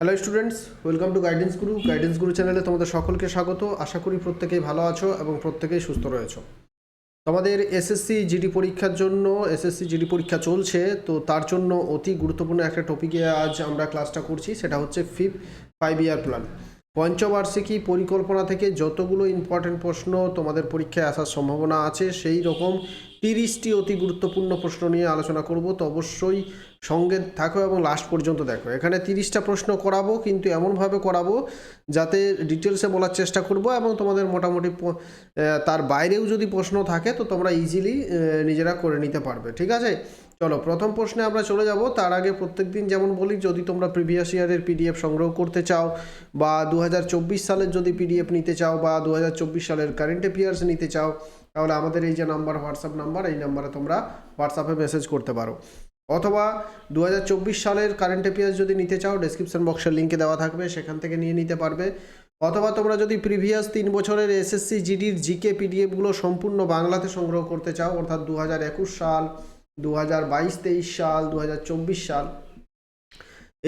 Hello students welcome to guidance guru guidance guru চ্যানেলে তোমাদের সকলকে স্বাগত। আশা করি প্রত্যেকেই ভালো আছো এবং প্রত্যেকেই সুস্থ রয়েছো। তোমাদের এসএসসি জিডি পরীক্ষার জন্য এসএসসি জিডি পরীক্ষা চলছে, তো তার জন্য অতি গুরুত্বপূর্ণ একটা টপিকে আজ আমরা ক্লাসটা করছি, সেটা হচ্ছে ফিফ ফাইভ ইয়ার প্ল্যান পঞ্চবার্ষিকী পরিকল্পনা থেকে যতগুলো ইম্পর্টেন্ট প্রশ্ন তোমাদের পরীক্ষায় আসার সম্ভাবনা আছে, সেই রকম তিরিশটি অতি গুরুত্বপূর্ণ প্রশ্ন নিয়ে আলোচনা করব, তো অবশ্যই সঙ্গে থাকো এবং লাস্ট পর্যন্ত দেখো। এখানে তিরিশটা প্রশ্ন করাবো, কিন্তু এমনভাবে করাবো যাতে ডিটেলসে বলার চেষ্টা করব এবং তোমাদের মোটামুটি তার বাইরেও যদি প্রশ্ন থাকে, তো তোমরা ইজিলি নিজেরা করে নিতে পারবে। ঠিক আছে? চলো, প্রথম প্রশ্নে আমরা চলে যাব। তার আগে প্রত্যেকদিন যেমন বলি, যদি তোমরা প্রিভিয়াস ইয়ারের পিডিএফ সংগ্রহ করতে চাও বা দু হাজার চব্বিশ সালের যদি পিডিএফ নিতে চাও বা দু হাজার চব্বিশ সালের কারেন্ট অ্যাফেয়ার্স নিতে চাও তাহলে আমাদের এই যে নাম্বার, হোয়াটসঅ্যাপ নাম্বার, এই নাম্বারে তোমরা হোয়াটসঅ্যাপে মেসেজ করতে পারো। অথবা দু হাজার চব্বিশ সালের কারেন্ট অ্যাফেয়ার্স যদি নিতে চাও ডেসক্রিপশন বক্সের লিঙ্কে দেওয়া থাকবে, সেখান থেকে নিয়ে নিতে পারবে। অথবা তোমরা যদি প্রিভিয়াস তিন বছরের এসএসসি জিডির জিকে পিডিএফগুলো সম্পূর্ণ বাংলাতে সংগ্রহ করতে চাও, অর্থাৎ দু হাজার একুশ সাল দু হাজার বাইশ, তেইশ সাল দু হাজার চব্বিশ সাল,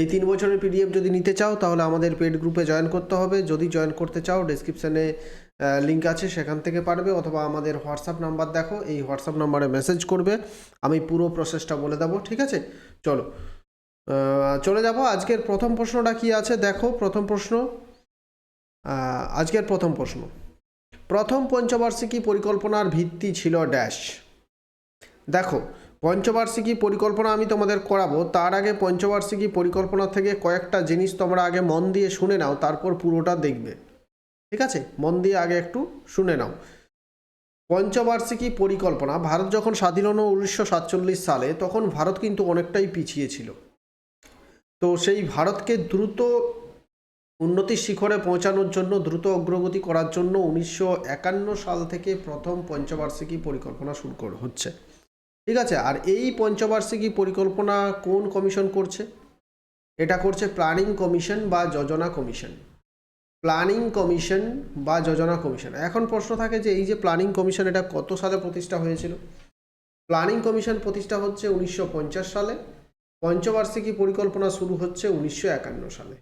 এই তিন বছরের পিডিএফ যদি নিতে চাও, তাহলে আমাদের পেড গ্রুপে জয়েন করতে হবে। যদি জয়েন করতে চাও ডেসক্রিপশানে লিঙ্ক আছে, সেখান থেকে পারবে অথবা আমাদের হোয়াটসঅ্যাপ নাম্বার দেখো, এই হোয়াটসঅ্যাপ নাম্বারে মেসেজ করবে, আমি পুরো প্রসেসটা বলে দেবো, ঠিক আছে? চলো। চলে যাব, আজকের প্রথম প্রশ্নটা কি আছে? দেখো, প্রথম প্রশ্ন। আজকের প্রথম প্রশ্ন। প্রথম পঞ্চবার্ষিকী পরিকল্পনার ভিত্তি ছিল ড্যাশ দেখো, পঞ্চবার্ষিকী পরিকল্পনা আমি তোমাদের করাবো, তার আগে পঞ্চবার্ষিকী পরিকল্পনা থেকে কয়েকটা জিনিস তোমরা আগে মন দিয়ে শুনে নাও, তারপর পুরোটা দেখবে। ঠিক আছে? মন দিয়ে আগে একটু শুনে নাও। পঞ্চবার্ষিকী পরিকল্পনা, ভারত যখন স্বাধীন হলো উনিশশো সাতচল্লিশ সালে, তখন ভারত কিন্তু অনেকটাই পিছিয়ে ছিল। তো সেই ভারতকে দ্রুত উন্নতির শিখরে পৌঁছানোর জন্য, দ্রুত অগ্রগতি করার জন্য উনিশশো একান্ন সাল থেকে প্রথম পঞ্চবার্ষিকী পরিকল্পনা শুরু হচ্ছে। ঠিক আছে? আর এই পঞ্চবার্ষিকী পরিকল্পনা কোন কমিশন করছে? এটা করছে প্ল্যানিং কমিশন বা যোজনা কমিশন। প্ল্যানিং কমিশন বা যোজনা কমিশন। এখন প্রশ্ন থাকে যে এই যে প্ল্যানিং কমিশন এটা কত সালে প্রতিষ্ঠা হয়েছিল? প্ল্যানিং কমিশন প্রতিষ্ঠা হচ্ছে উনিশশো পঞ্চাশ সালে। পঞ্চবার্ষিকী পরিকল্পনা শুরু হচ্ছে উনিশশো একান্ন সালে।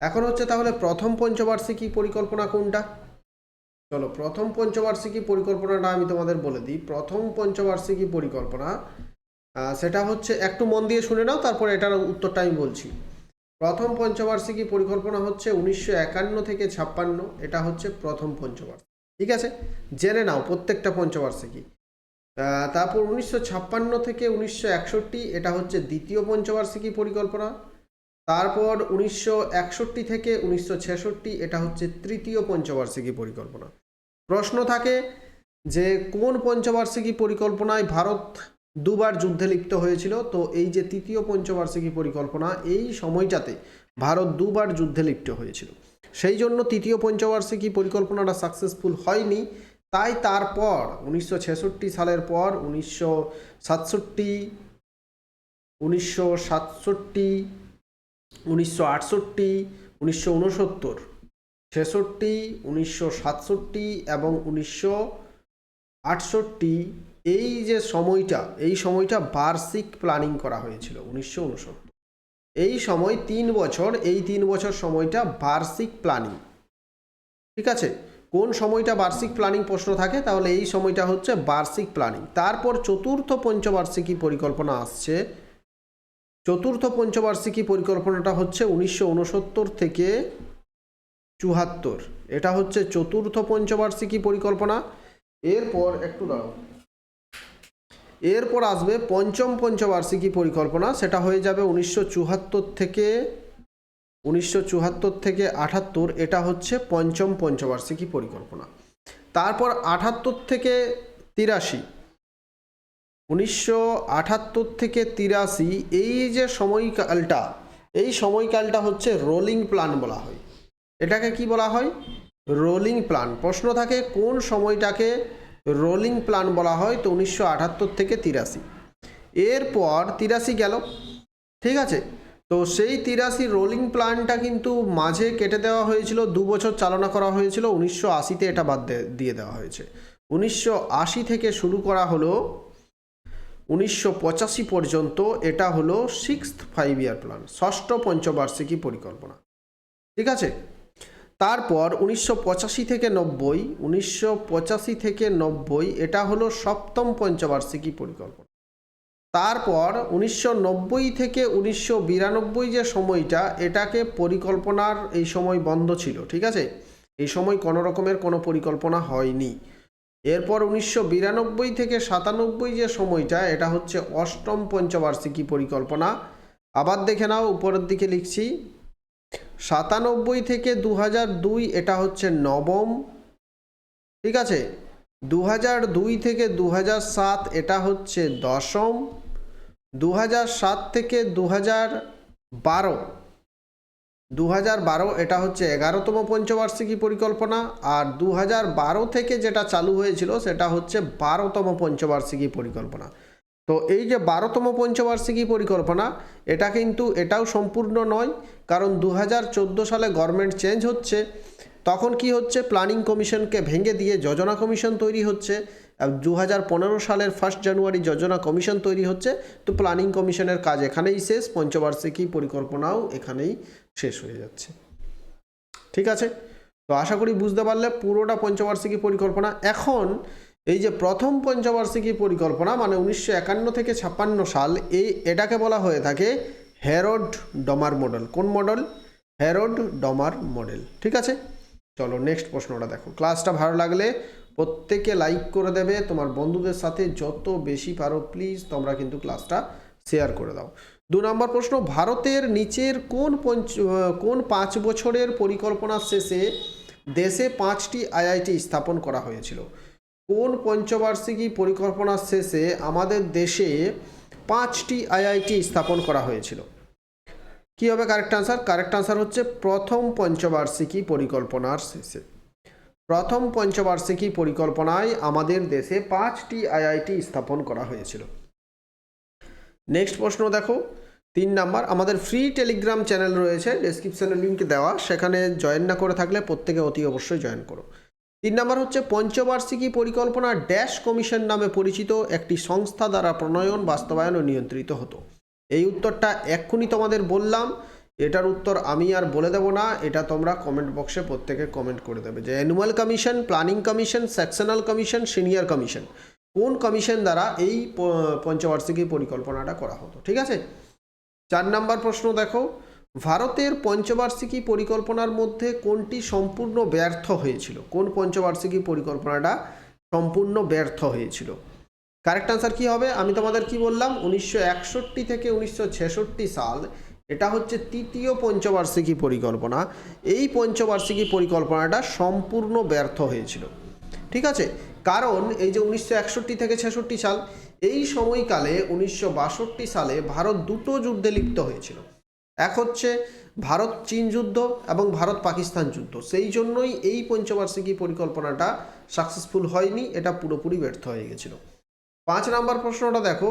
এখন হচ্ছে তাহলে প্রথম পঞ্চবার্ষিকী পরিকল্পনা কোনটা? চলো, প্রথম পঞ্চবার্ষিকী পরিকল্পনাটা আমি তোমাদের বলে দিই। প্রথম পঞ্চবার্ষিকী পরিকল্পনা সেটা হচ্ছে একটু মন দিয়ে শুনে নাও, তারপরে এটার উত্তরটা আমি বলছি। প্রথম পঞ্চবার্ষিকী পরিকল্পনা হচ্ছে উনিশশো একান্ন থেকে ছাপ্পান্ন। এটা হচ্ছে প্রথম পঞ্চবার্ষিকী। ঠিক আছে? জেনে নাও প্রত্যেকটা পঞ্চবার্ষিকী। তারপর উনিশশো ছাপ্পান্ন থেকে উনিশশো একষট্টি, এটা হচ্ছে দ্বিতীয় পঞ্চবার্ষিকী পরিকল্পনা। তারপর উনিশশো একষট্টি থেকে উনিশশো ছেষট্টি, এটা হচ্ছে তৃতীয় পঞ্চবার্ষিকী পরিকল্পনা। প্রশ্ন থাকে যে কোন পঞ্চবার্ষিকী পরিকল্পনায় ভারত দুবার যুদ্ধে লিপ্ত হয়েছিল। তো এই যে তৃতীয় পঞ্চবার্ষিকী পরিকল্পনা, এই সময়টাতে ভারত দুবার যুদ্ধে লিপ্ত হয়েছিল। সেই জন্য তৃতীয় পঞ্চবার্ষিকী পরিকল্পনাটা সাকসেসফুল হয়নি। তাই তারপর উনিশশো ছেষট্টি সালের পর উনিশশো সাতষট্টি উনিশশো সাতষট্টি, উনিশশো আটষট্টি, উনিশশো উনসত্তর ছেষট্টি, উনিশশো সাতষট্টি এবং উনিশশো আটষট্টি এই যে সময়টা, এই সময়টা বার্ষিক প্ল্যানিং করা হয়েছিল উনিশশো উনসত্তর। এই সময় তিন বছর, এই তিন বছর সময়টা বার্ষিক প্ল্যানিং ঠিক আছে? কোন সময়টা বার্ষিক প্ল্যানিং প্রশ্ন থাকে? তাহলে এই সময়টা হচ্ছে বার্ষিক প্ল্যানিং তারপর চতুর্থ পঞ্চবার্ষিকী পরিকল্পনা আসছে। চতুর্থ পঞ্চবার্ষিকী পরিকল্পনাটা হচ্ছে উনিশশো উনসত্তর থেকে চুহাত্তর এটা হচ্ছে চতুর্থ পঞ্চবার্ষিকী পরিকল্পনা। এরপর একটু দাঁড়াও। এরপর আসবে পঞ্চম পঞ্চবার্ষিকী পরিকল্পনা। সেটা হয়ে যাবে উনিশশো চুয়াত্তর থেকে, উনিশশো চুয়াত্তর থেকে আটাত্তর এটা হচ্ছে পঞ্চম পঞ্চবার্ষিকী পরিকল্পনা। তারপর আটাত্তর থেকে তিরাশি। উনিশশো থেকে তিরাশি, এই যে সময়কালটা, এই সময়কালটা হচ্ছে রোলিং প্ল্যান বলা হয়। এটাকে কি বলা হয়? Rolling plan. প্রশ্ন থাকে কোন সময়টাকে রোলিং প্ল্যান বলা হয় তো উনিশশো আটাত্তর থেকে তিরাশি। এরপর তিরাশি গেল, ঠিক আছে? তো সেই তিরাশি রোলিং প্ল্যানটা কিন্তু মাঝে কেটে দেওয়া হয়েছিল, দু বছর চালনা করা হয়েছিল, উনিশশো আশিতে এটা বাদ দিয়ে দেওয়া হয়েছে। উনিশশো আশি থেকে শুরু করা হলো, উনিশশো পঁচাশি পর্যন্ত এটা হলো সিক্সথ ফাইভ ইয়ার প্ল্যান ষষ্ঠ পঞ্চবার্ষিকী পরিকল্পনা। ঠিক আছে? তারপর উনিশশো পঁচাশি থেকে নব্বই, উনিশশো থেকে নব্বই, এটা হলো সপ্তম পঞ্চবার্ষিকী পরিকল্পনা। তারপর উনিশশো নব্বই থেকে উনিশশো বিরানব্বই যে সময়টা, এটাকে পরিকল্পনার এই সময় বন্ধ ছিল, ঠিক আছে? এই সময় কোনো রকমের কোনো পরিকল্পনা হয়নি। এরপর উনিশশো বিরানব্বই থেকে সাতানব্বই যে সময়টা, এটা হচ্ছে অষ্টম পঞ্চবার্ষিকী পরিকল্পনা। আবার দেখে নাও, উপরের দিকে লিখছি। সাতানব্বই থেকে দু দুই এটা হচ্ছে নবম। ঠিক আছে? দু হাজার দুই থেকে দু সাত এটা হচ্ছে দশম। দু সাত থেকে দু হাজার বারো। দু বারো এটা হচ্ছে এগারোতম পঞ্চবার্ষিকী পরিকল্পনা আর দু বারো থেকে যেটা চালু হয়েছিল সেটা হচ্ছে বারোতম পঞ্চবার্ষিকী পরিকল্পনা। তো এই যে বারোতম পঞ্চবার্ষিকী পরিকল্পনা, এটা কিন্তু এটাও সম্পূর্ণ নয়, কারণ দু হাজার চোদ্দ সালে গভর্নমেন্ট চেঞ্জ হচ্ছে, তখন কি হচ্ছে, প্ল্যানিং কমিশনকে ভেঙে দিয়ে যোজনা কমিশন তৈরি হচ্ছে দু হাজার পনেরো সালের ফার্স্ট জানুয়ারি যোজনা কমিশন তৈরি হচ্ছে, তো প্ল্যানিং কমিশনের কাজ এখানেই শেষ, পঞ্চবার্ষিকী পরিকল্পনাও এখানেই শেষ হয়ে যাচ্ছে। ঠিক আছে? তো আশা করি বুঝতে পারলে পুরোটা পঞ্চবার্ষিকী পরিকল্পনা। এখন এই যে প্রথম পঞ্চবার্ষিকী পরিকল্পনা মানে উনিশশো একান্ন থেকে ছাপ্পান্ন সাল, এই এটাকে বলা হয়ে থাকে হ্যারোড ডমার মডেল কোন মডেল হ্যারোড ডমার মডেল ঠিক আছে? চলো নেক্সট প্রশ্নটা দেখো। ক্লাসটা ভালো লাগলে প্রত্যেকে লাইক করে দেবে। তোমার বন্ধুদের সাথে যত বেশি পারো প্লিজ তোমরা কিন্তু ক্লাসটা শেয়ার করে দাও। দু নম্বর প্রশ্ন, ভারতের নিচের কোন পঞ্চ কোন পাঁচ বছরের পরিকল্পনার শেষে দেশে পাঁচটি আইআইটি স্থাপন করা হয়েছিল? কোন পঞ্চবার্ষিকী পরিকল্পনার শেষে আমাদের দেশে পাঁচটি আইআইটি স্থাপন করা হয়েছিল? কি হবে কারেক্ট আনসার কারেক্ট আনসার হচ্ছে প্রথম পঞ্চবার্ষিকী পরিকল্পনার শেষে। প্রথম পঞ্চবার্ষিকী পরিকল্পনায় আমাদের দেশে পাঁচটি আইআইটি স্থাপন করা হয়েছিল। নেক্সট প্রশ্ন দেখো। তিন নাম্বার, আমাদের ফ্রি টেলিগ্রাম চ্যানেল রয়েছে ডেসক্রিপশনে লিঙ্ক দেওয়া। সেখানে জয়েন না করে থাকলে প্রত্যেকে অতি অবশ্যই জয়েন করো। তিন নম্বর হচ্ছে পঞ্চবার্ষিকী পরিকল্পনা ড্যাশ কমিশন নামে পরিচিত একটি সংস্থা দ্বারা প্রণয়ন, বাস্তবায়ন ও নিয়ন্ত্রিত হতো। এই উত্তরটা এক্ষুনি তোমাদের বললাম। এটার উত্তর আমি আর বলে দেবো না, এটা তোমরা কমেন্ট বক্সে প্রত্যেকে কমেন্ট করে দেবে যে annual commission planning commission sectional commission senior commission কোন কমিশন দ্বারা এই পঞ্চবার্ষিকী পরিকল্পনাটা করা হতো, ঠিক আছে? চার নাম্বার প্রশ্ন দেখো। ভারতের পঞ্চবার্ষিকী পরিকল্পনার মধ্যে কোনটি সম্পূর্ণ ব্যর্থ হয়েছিল? কোন পঞ্চবার্ষিকী পরিকল্পনাটা সম্পূর্ণ ব্যর্থ হয়েছিল? কারেক্ট আনসার কি হবে? আমি তোমাদের কি বললাম? উনিশশো একষট্টি থেকে উনিশশো ছেষট্টি সাল এটা হচ্ছে তৃতীয় পঞ্চবার্ষিকী পরিকল্পনা। এই পঞ্চবার্ষিকী পরিকল্পনাটা সম্পূর্ণ ব্যর্থ হয়েছিল। ঠিক আছে? কারণ এই যে উনিশশো একষট্টি থেকে ছেষট্টি সাল, এই সময়কালে উনিশশো বাষট্টি সালে ভারত দুটো যুদ্ধে লিপ্ত হয়েছিল। এক হচ্ছে ভারত চীন যুদ্ধ এবং ভারত পাকিস্তান যুদ্ধ। সেই জন্যই এই পঞ্চবার্ষিকী পরিকল্পনাটা সাকসেসফুল হয়নি, এটা পুরোপুরি ব্যর্থ হয়ে গেছিল। পাঁচ নাম্বার প্রশ্নটা দেখো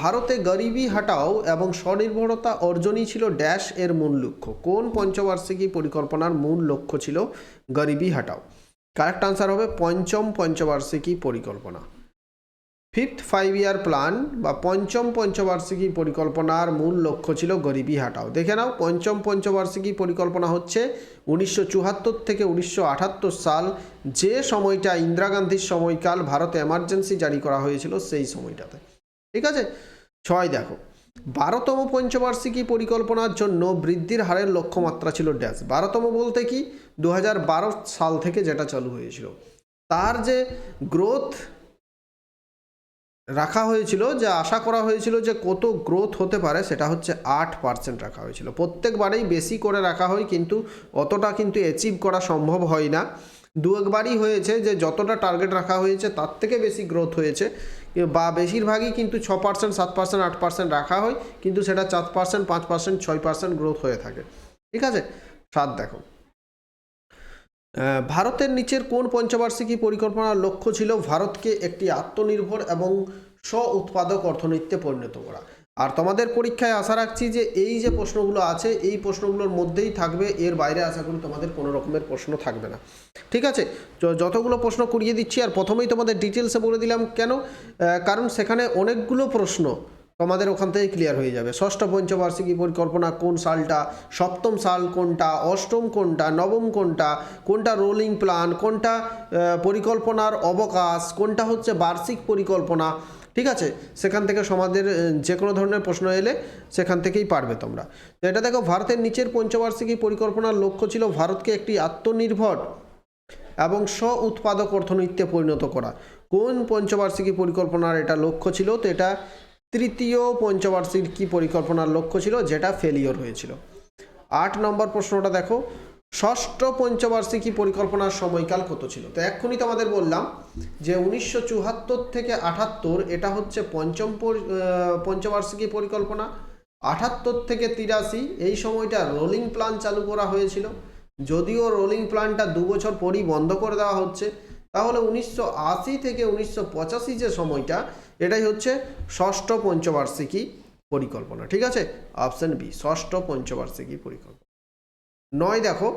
ভারতে গরিবি হাটাও এবং স্বনির্ভরতা অর্জনই ছিল ড্যাশ এর মূল লক্ষ্য। কোন পঞ্চবার্ষিকী পরিকল্পনার মূল লক্ষ্য ছিল গরিবি হাটাও? কারেক্ট আনসার হবে পঞ্চম পঞ্চবার্ষিকী পরিকল্পনা। ফিফথ ফাইভ ইয়ার প্ল্যান বা পঞ্চম পঞ্চবার্ষিকী পরিকল্পনার মূল লক্ষ্য ছিল গরিবি হাটাও। দেখে নাও, পঞ্চম পঞ্চবার্ষিকী পরিকল্পনা হচ্ছে উনিশশো চুয়াত্তর থেকে উনিশশো আটাত্তর সাল যে সময়টা ইন্দিরা গান্ধীর সময়কাল ভারতে এমার্জেন্সি জারি করা হয়েছিল সেই সময়টাতে। ঠিক আছে? ছয় দেখো, বারোতম পঞ্চবার্ষিকী পরিকল্পনার জন্য বৃদ্ধির হারের লক্ষ্যমাত্রা ছিল ড্যাশ। বারোতম বলতে কি? দু হাজার বারো সাল থেকে যেটা চালু হয়েছিল। তার যে গ্রোথ রাখা হয়েছিল, যে আশা করা হয়েছিল যে কত গ্রোথ হতে পারে, সেটা হচ্ছে আট পার্সেন্ট রাখা হয়েছিল। প্রত্যেকবারেই বেশি করে রাখা হয়, কিন্তু অতটা কিন্তু অ্যাচিভ করা সম্ভব হয় না। দু একবারই হয়েছে যে যতটা টার্গেট রাখা হয়েছে, তার থেকে বেশি গ্রোথ হয়েছে। বা বেশিরভাগই কিন্তু ছ পার্সেন্ট সাত পার্সেন্ট আট পার্সেন্ট রাখা হয়, কিন্তু সেটা চার পার্সেন্ট পাঁচ পার্সেন্ট ছয় পার্সেন্ট গ্রোথ হয়ে থাকে। ঠিক আছে? সাত দেখো। ভারতের নিচের কোন পঞ্চবার্ষিকী পরিকল্পনার লক্ষ্য ছিল ভারতকে একটি আত্মনির্ভর এবং স্ব উৎপাদক অর্থনীতিতে পরিণত করা? আর তোমাদের পরীক্ষায় আশা রাখছি যে এই যে প্রশ্নগুলো আছে, এই প্রশ্নগুলোর মধ্যেই থাকবে। এর বাইরে আশা করি তোমাদের কোনো রকমের প্রশ্ন থাকবে না। ঠিক আছে? যতগুলো প্রশ্ন করিয়ে দিচ্ছি, আর প্রথমেই তোমাদের ডিটেলসে বলে দিলাম কেন? কারণ সেখানে অনেকগুলো প্রশ্ন তোমাদের ওখান থেকে ক্লিয়ার হয়ে যাবে। ষষ্ঠ পঞ্চবার্ষিকী পরিকল্পনা কোন সালটা? সপ্তম সাল কোনটা? অষ্টম কোনটা? নবম কোনটা? কোনটা রোলিং প্ল্যান কোনটা পরিকল্পনার অবকাশ? কোনটা হচ্ছে বার্ষিক পরিকল্পনা? ঠিক আছে? সেখান থেকে সমাজের যে কোনো ধরনের প্রশ্ন এলে সেখান থেকেই পারবে তোমরা। তো এটা দেখো, ভারতের নিচের পঞ্চবার্ষিকী পরিকল্পনার লক্ষ্য ছিল ভারতকে একটি আত্মনির্ভর এবং স্ব উৎপাদক অর্থনীতিতে পরিণত করা। কোন পঞ্চবার্ষিকী পরিকল্পনার এটা লক্ষ্য ছিল? তো এটা তৃতীয় পঞ্চবার্ষিকী পরিকল্পনার লক্ষ্য ছিল? যেটা ফেলিওর হয়েছিল। আট নম্বর প্রশ্নটা দেখো। ষষ্ঠ পঞ্চবার্ষিকী পরিকল্পনার সময়কাল কত ছিল? তো এক্ষুনি তোমাদের বললাম যে উনিশশো চুয়াত্তর থেকে আটাত্তর এটা হচ্ছে পঞ্চম পঞ্চবার্ষিকী পরিকল্পনা। আটাত্তর থেকে তিরাশি, এই সময়টা রোলিং প্ল্যান চালু করা হয়েছিল। যদিও রোলিং প্ল্যানটা দু বছর পরই বন্ধ করে দেওয়া হচ্ছে, তাহলে উনিশশো আশি থেকে উনিশশো পঁচাশি যে সময়টা এটাই হচ্ছে ষষ্ঠ পঞ্চবার্ষিকী পরিকল্পনা, ঠিক আছে? অপশন বি ষষ্ঠ পঞ্চবার্ষিকী পরিকল্পনা। নয়, দেখো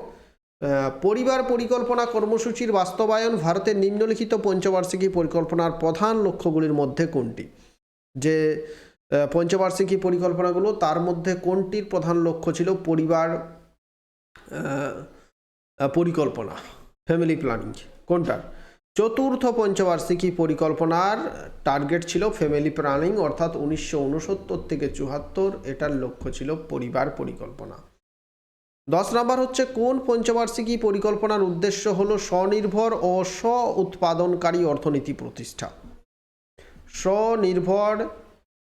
পরিবার পরিকল্পনা কর্মসূচির বাস্তবায়ন ভারতের নিম্নলিখিত পঞ্চবার্ষিকী পরিকল্পনার প্রধান লক্ষ্যগুলির মধ্যে কোনটি? যে পঞ্চবার্ষিকী পরিকল্পনাগুলো, তার মধ্যে কোনটির প্রধান লক্ষ্য ছিল পরিবার পরিকল্পনা ফ্যামিলি প্ল্যানিং কোনটার? চতুর্থ পঞ্চবার্ষিকী পরিকল্পনার টার্গেট ছিল ফ্যামিলি প্ল্যানিং, অর্থাৎ উনিশশো উনসত্তর থেকে চুয়াত্তর, এটার লক্ষ্য ছিল পরিবার পরিকল্পনা। দশ নম্বর হচ্ছে, কোন পঞ্চবার্ষিকী পরিকল্পনার উদ্দেশ্য হলো স্বনির্ভর ও স্ব উৎপাদনকারী অর্থনীতি প্রতিষ্ঠা। স্বনির্ভর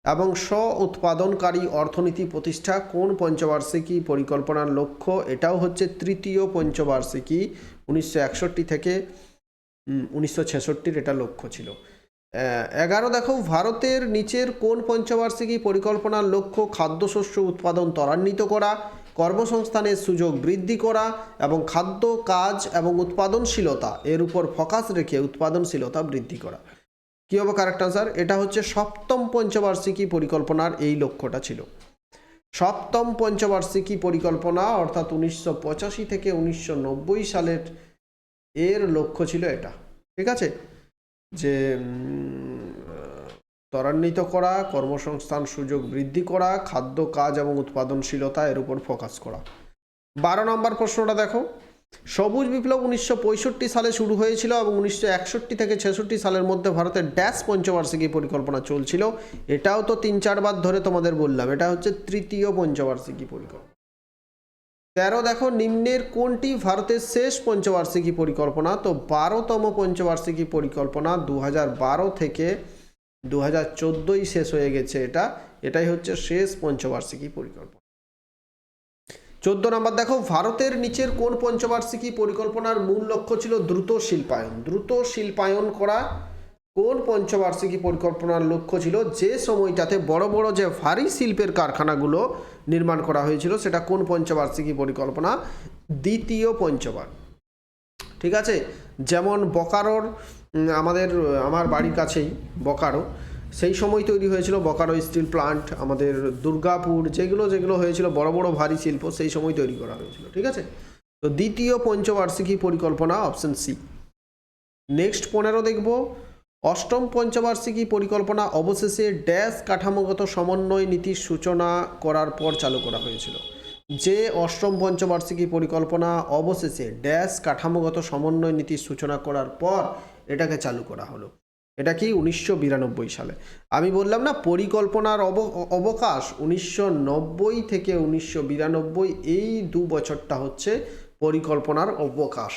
এবং স্ব উৎপাদনকারী অর্থনীতি প্রতিষ্ঠা কোন পঞ্চবার্ষিকী পরিকল্পনার লক্ষ্য? এটাও হচ্ছে তৃতীয় পঞ্চবার্ষিকী, উনিশশো একষট্টি থেকে উনিশশো ছেষট্টির এটা লক্ষ্য ছিল। এগারো দেখো, ভারতের নিচের কোন পঞ্চবার্ষিকী পরিকল্পনার লক্ষ্য খাদ্যশস্য উৎপাদন ত্বরান্বিত করা, কর্মসংস্থানের সুযোগ বৃদ্ধি করা এবং খাদ্য, কাজ এবং উৎপাদনশীলতা এর উপর ফোকাস রেখে উৎপাদনশীলতা বৃদ্ধি করা। কী হবে কারেক্ট আনসার এটা হচ্ছে সপ্তম পঞ্চবার্ষিকী পরিকল্পনার এই লক্ষ্যটা ছিল। সপ্তম পঞ্চবার্ষিকী পরিকল্পনা অর্থাৎ উনিশশো পঁচাশি থেকে উনিশশো নব্বই সালের এর লক্ষ্য ছিল এটা, ঠিক আছে? যে ত্বরান্বিত করা, কর্মসংস্থান সুযোগ বৃদ্ধি করা, খাদ্য, কাজ এবং উৎপাদনশীলতা এর উপর ফোকাস করা। বারো নম্বর প্রশ্নটা দেখো। সবুজ বিপ্লব উনিশশো পঁয়ষট্টি সালে শুরু হয়েছিল এবং উনিশশো একষট্টি থেকে ছেষট্টি সালের মধ্যে ভারতের ড্যাশ পঞ্চবার্ষিকী পরিকল্পনা চলছিল। এটাও তো তিন চারবার ধরে তোমাদের বললাম, এটা হচ্ছে তৃতীয় পঞ্চবার্ষিকী পরিকল্পনা। তেরো দেখো, নিম্নের কোনটি ভারতের শেষ পঞ্চবার্ষিকী পরিকল্পনা? তো বারোতম পঞ্চবার্ষিকী পরিকল্পনা দু থেকে দু হাজার শেষ হয়ে গেছে এটা। এটাই হচ্ছে শেষ পঞ্চবার্ষিকী পরিকল্পনা। চোদ্দ নম্বর দেখো, ভারতের নিচের কোন পঞ্চবার্ষিকী পরিকল্পনার মূল লক্ষ্য ছিল দ্রুত শিল্পায়ন? দ্রুত শিল্পায়ন করা কোন পঞ্চবার্ষিকী পরিকল্পনার লক্ষ্য ছিল? যে সময়টাতে বড় বড় যে ভারী শিল্পের কারখানাগুলো নির্মাণ করা হয়েছিল, সেটা কোন পঞ্চবার্ষিকী পরিকল্পনা? দ্বিতীয় পঞ্চবার। ঠিক আছে? যেমন বকারোর আমাদের, আমার বাড়ির কাছেই বকারো, সেই সময় তৈরি হয়েছিল বকারো স্টিল প্লান্ট, আমাদের দুর্গাপুর, যেগুলো যেগুলো হয়েছিল বড় বড়, ভারী শিল্প, সেই সময় তৈরি করা হয়েছিল। ঠিক আছে? তো দ্বিতীয় পঞ্চবার্ষিকী পরিকল্পনা, অপশন সি। নেক্সট পনেরো দেখব। অষ্টম পঞ্চবার্ষিকী পরিকল্পনা অবশেষে ড্যাশ কাঠামোগত সমন্বয় নীতির সূচনা করার পর চালু করা হয়েছিল। যে অষ্টম পঞ্চবার্ষিকী পরিকল্পনা অবশেষে ড্যাশ কাঠামোগত সমন্বয় নীতির সূচনা করার পর এটাকে চালু করা হলো। এটা কি উনিশশো বিরানব্বই সালে? আমি বললাম না, পরিকল্পনার অব, অবকাশ উনিশশো নব্বই থেকে উনিশশো বিরানব্বই, এই দু বছরটা হচ্ছে পরিকল্পনার অবকাশ।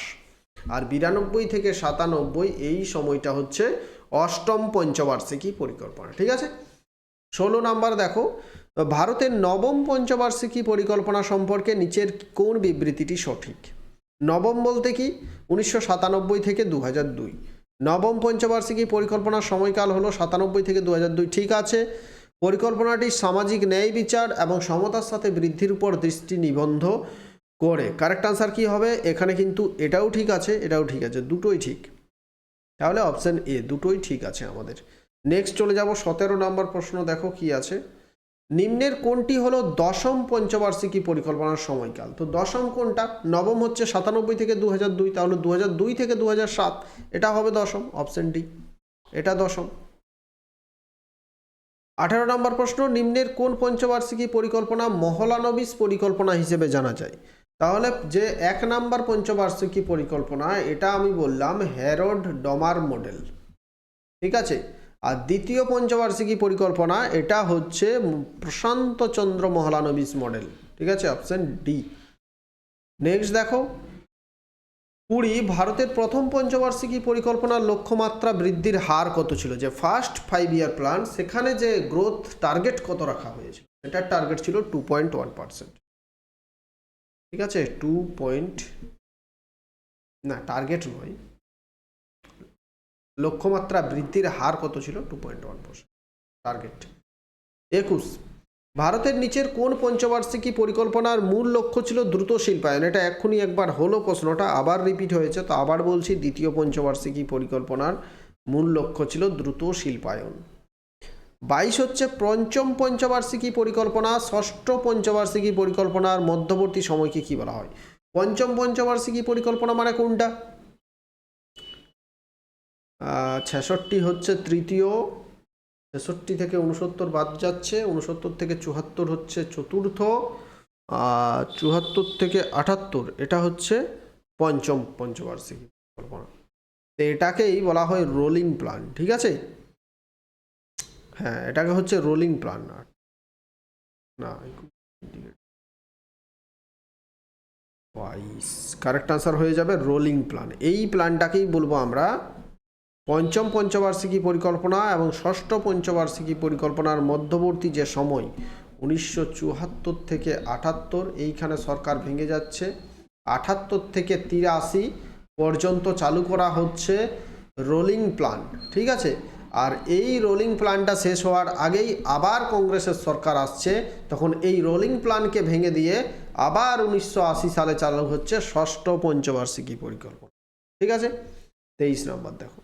আর বিরানব্বই থেকে সাতানব্বই এই সময়টা হচ্ছে অষ্টম পঞ্চবার্ষিকী পরিকল্পনা, ঠিক আছে? ষোলো নাম্বার দেখো, ভারতের নবম পঞ্চবার্ষিকী পরিকল্পনা সম্পর্কে নিচের কোন বিবৃতিটি সঠিক? নবম বলতে কি? উনিশশো সাতানব্বই থেকে দু দুই। নবম পঞ্চবার্ষিকী পরিকল্পনার সময়কাল হলো সাতানব্বই থেকে দু দুই, ঠিক আছে? পরিকল্পনাটি সামাজিক ন্যায় বিচার এবং সমতার সাথে বৃদ্ধির উপর দৃষ্টি নিবন্ধ করে। কারেক্ট আনসার কি হবে? এখানে কিন্তু এটাও ঠিক আছে, এটাও ঠিক আছে, দুটোই ঠিক। তাহলে অপশন এ দুটোই ঠিক আছে আমাদের। নেক্সট চলে যাব, সতেরো নম্বর প্রশ্ন, দেখো কি আছে। নিম্নের কোনটি হলো দশম পঞ্চবার্ষিকী পরিকল্পনার সময়কাল? তো দশম কোনটা? নবম হচ্ছে সাতানব্বই থেকে দু দুই, তাহলে দু দুই থেকে দু সাত, এটা হবে দশম অপশন ডি এটা দশম। আঠারো নম্বর প্রশ্ন, নিম্নের কোন পঞ্চবার্ষিকী পরিকল্পনা মহলানবিস পরিকল্পনা হিসেবে জানা যায়? তাহলে যে এক নাম্বার পঞ্চবার্ষিকী পরিকল্পনা, এটা আমি বললাম হ্যারোড ডমার মডেল ঠিক আছে? আর দ্বিতীয় পঞ্চবার্ষিকী পরিকল্পনা, এটা হচ্ছে প্রশান্ত চন্দ্র মহলানবিস মডেল ঠিক আছে? অপশন ডি নেক্সট দেখো। কুড়ি, ভারতের প্রথম পঞ্চবার্ষিকী পরিকল্পনার লক্ষ্যমাত্রা বৃদ্ধির হার কত ছিল? যে ফার্স্ট ফাইভ ইয়ার প্ল্যান সেখানে যে গ্রোথ টার্গেট কত রাখা হয়েছিল এটার টার্গেট ছিল টু পয়েন্ট ওয়ান পার্সেন্ট ঠিক আছে? টু পয়েন্ট না টার্গেট নয়। লক্ষ্যমাত্রা বৃদ্ধির হার কত ছিল? Two point one percent target একুশ, ভারতের নিচের কোন পঞ্চবার্ষিকী পরিকল্পনার মূল লক্ষ্য ছিল দ্রুত শিল্পায়ন? এটা এক্ষুনি একবার হলো প্রশ্নটা, আবার রিপিট হয়েছে, তো আবার বলছি দ্বিতীয় পঞ্চবার্ষিকী পরিকল্পনার মূল লক্ষ্য ছিল দ্রুত শিল্পায়ন। বাইশ হচ্ছে পঞ্চম পঞ্চবার্ষিকী পরিকল্পনা, ষষ্ঠ পঞ্চবার্ষিকী পরিকল্পনার মধ্যবর্তী সময়কে কি বলা হয়? পঞ্চম পঞ্চবার্ষিকী পরিকল্পনা মানে কোনটা? ছেষট্টি হচ্ছে তৃতীয়, ছেষট্টি থেকে উনসত্তর বাদ যাচ্ছে উনসত্তর থেকে চুয়াত্তর হচ্ছে চতুর্থ, আর চুয়াত্তর থেকে আটাত্তর, এটা হচ্ছে পঞ্চম পঞ্চবার্ষিকী পরিকল্পনা। তো এটাকেই বলা হয় রোলিং প্ল্যান, ঠিক আছে? হ্যাঁ এটাকে হচ্ছে রোলিং প্ল্যান না ওয়াইস কারেক্ট আনসার হয়ে যাবে রোলিং প্ল্যান এই প্ল্যানটাকেই বলব আমরা পঞ্চম পঞ্চবার্ষিকী পরিকল্পনা এবং ষষ্ঠ পঞ্চবার্ষিকী পরিকল্পনার মধ্যবর্তী যে সময়, উনিশশো চুয়াত্তর থেকে আটাত্তর, এইখানে সরকার ভেঙে যাচ্ছে। আটাত্তর থেকে তিরাশি পর্যন্ত চালু করা হচ্ছে রোলিং প্ল্যান ঠিক আছে? আর এই রোলিং প্ল্যানটা শেষ হওয়ার আগেই আবার কংগ্রেসের সরকার আসছে। তখন এই রোলিং প্ল্যানকে ভেঙে দিয়ে আবার উনিশশো আশি সালে চালু হচ্ছে ষষ্ঠ পঞ্চবার্ষিকী পরিকল্পনা। ঠিক আছে? তেইশ নম্বর দেখো।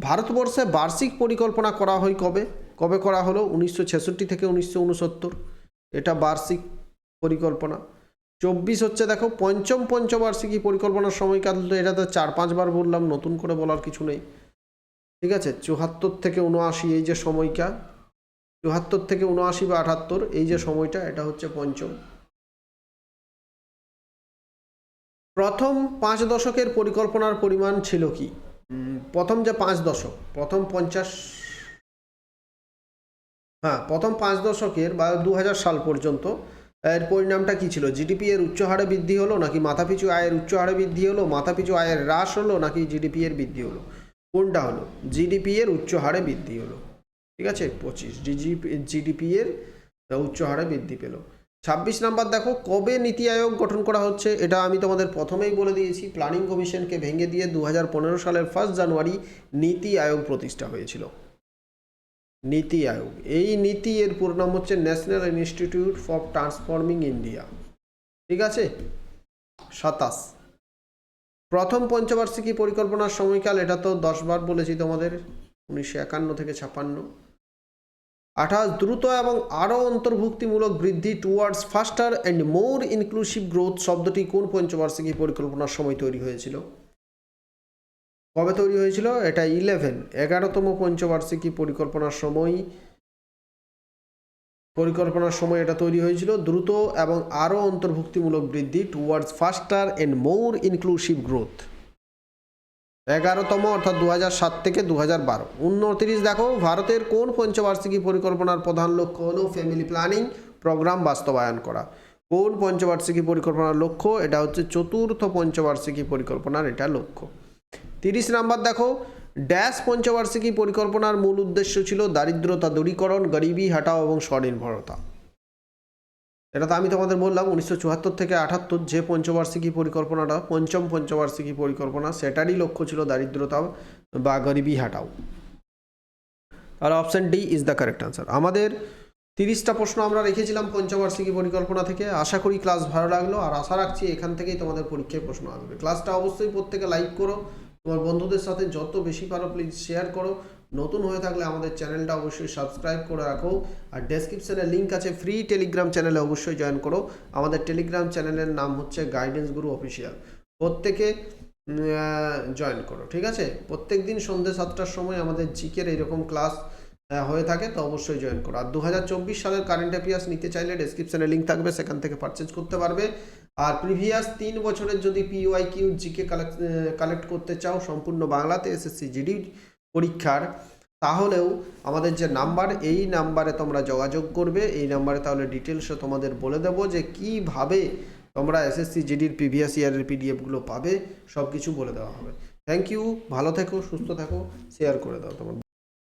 ভারতবর্ষে বার্ষিক পরিকল্পনা করা হয় কবে? কবে করা হলো? উনিশশো ছেষট্টি থেকে উনিশশো উনসত্তর এটা বার্ষিক পরিকল্পনা। চব্বিশ হচ্ছে দেখো, পঞ্চম পঞ্চবার্ষিকী পরিকল্পনার সময়কাল তো এটা তো চার পাঁচবার বললাম, নতুন করে বলার কিছু নেই। ঠিক আছে? চুহাত্তর থেকে উনআশি এই যে সময়টা, চুহাত্তর থেকে উনআশি বা আটাত্তর, এই যে সময়টা, এটা হচ্ছে পঞ্চম। প্রথম পাঁচ দশকের পরিকল্পনার পরিমাণ ছিল কি? প্রথম যে পাঁচ দশক, প্রথম পঞ্চাশ হ্যাঁ প্রথম পাঁচ দশকের বা দু হাজার সাল পর্যন্ত, এর পরিণামটা কি ছিল? জিডিপি এর উচ্চ হারে বৃদ্ধি হলো নাকি মাথাপিছু আয়ের উচ্চ হারে বৃদ্ধি হলো? মাথাপিছু আয়ের হ্রাস হলো নাকি জিডিপি এর বৃদ্ধি হলো? কোনটা হলো? জিডিপি এর উচ্চ হারে বৃদ্ধি হলো। ঠিক আছে? পঁচিশ। জিডিপি এর উচ্চ হারে বৃদ্ধি পেল। ছাব্বিশ নাম্বার দেখো, কবে নীতি আয়োগ গঠন করা হচ্ছে? এটা আমি তোমাদের প্রথমেই বলে দিয়েছি। প্ল্যানিং কমিশনকে ভেঙে দিয়ে দু হাজার পনেরো সালের ফার্স্ট জানুয়ারি নীতি আয়োগ প্রতিষ্ঠা হয়েছিল। নীতি আয়োগ। এই নীতি এর পুরো নাম হচ্ছে national institute for transforming India ঠিক আছে? সাতাশ। প্রথম পঞ্চবার্ষিকী পরিকল্পনার সময়কাল, এটা তো দশবার বলেছি তোমাদের, উনিশশো একান্ন থেকে ছাপান্ন। আঠাশ, দ্রুত এবং আরও অন্তর্ভুক্তিমূলক বৃদ্ধি towards faster and more inclusive growth শব্দটি কোন পঞ্চবার্ষিকী পরিকল্পনার সময় তৈরি হয়েছিল? কবে তৈরি হয়েছিল? এটা ইলেভেন এগারোতম পঞ্চবার্ষিকী পরিকল্পনার সময় পরিকল্পনার সময় এটা তৈরি হয়েছিল। দ্রুত এবং আরও অন্তর্ভুক্তিমূলক বৃদ্ধি towards faster and more inclusive growth এগারোতম অর্থাৎ দু সাত থেকে দু হাজার বারো উনত্রিশ দেখো, ভারতের কোন পঞ্চবার্ষিকী পরিকল্পনার প্রধান লক্ষ্য হলো ফ্যামিলি প্ল্যানিং প্রোগ্রাম বাস্তবায়ন করা। কোন পঞ্চবার্ষিকী পরিকল্পনার লক্ষ্য? এটা হচ্ছে চতুর্থ পঞ্চবার্ষিকী পরিকল্পনার এটা লক্ষ্য। তিরিশ নাম্বার দেখো ড্যাশ পঞ্চবার্ষিকী পরিকল্পনার মূল উদ্দেশ্য ছিল দারিদ্রতা দূরীকরণ, গরিবী হাঁটাও এবং স্বনির্ভরতা। এটা তো আমি তোমাদের বললাম, উনিশশো চুয়াত্তর থেকে আটাত্তর যে পঞ্চবার্ষিকী পরিকল্পনাটা, পঞ্চম পঞ্চবার্ষিকী পরিকল্পনা, সেটারই লক্ষ্য ছিল দারিদ্রতা বা গরিবী হাঁটাও। আর option D is the correct answer আমাদের তিরিশটা প্রশ্ন আমরা রেখেছিলাম পঞ্চবার্ষিকী পরিকল্পনা থেকে। আশা করি ক্লাস ভালো লাগল, আর আশা রাখছি এখান থেকেই তোমাদের পরীক্ষায় প্রশ্ন আসবে। ক্লাসটা অবশ্যই প্রত্যেকে লাইক করো তোমার বন্ধুদের সাথে যত বেশি পারো প্লিজ শেয়ার করো। নতুন হয়ে থাকলে আমাদের চ্যানেলটা অবশ্যই সাবস্ক্রাইব করে রাখো। আর ডেসক্রিপশনে লিঙ্ক আছে ফ্রি টেলিগ্রাম চ্যানেলে অবশ্যই জয়েন করো। আমাদের টেলিগ্রাম চ্যানেলের নাম হচ্ছে গাইডেন্স গুরু অফিসিয়াল প্রত্যেকে জয়েন করো, ঠিক আছে? প্রত্যেক দিন সন্ধ্যে সাতটার সময় আমাদের জিকের এইরকম ক্লাস হয়ে থাকে, তো অবশ্যই জয়েন করো। আর দু হাজার চব্বিশ সালের কারেন্ট অ্যাফেয়ার্স নিতে চাইলে ডেসক্রিপশনে লিঙ্ক থাকবে, সেখান থেকে পারচেজ করতে পারবে। আর প্রিভিয়াস তিন বছরের যদি PY Q GK collect collect করতে চাও সম্পূর্ণ বাংলাতে এসএসসি জিডি পরীক্ষার, তাহলেও আমাদের যে নাম্বার এই নাম্বারে তোমরা যোগাযোগ করবে। এই নাম্বারে তাহলে ডিটেলসে তোমাদের বলে দেবো যে কীভাবে তোমরা এসএসসি জিডির প্রিভিয়াস ইয়ারের পিডিএফগুলো পাবে সব কিছু বলে দেওয়া হবে। থ্যাংক ইউ ভালো থেকো, সুস্থ থাকো শেয়ার করে দাও তোমার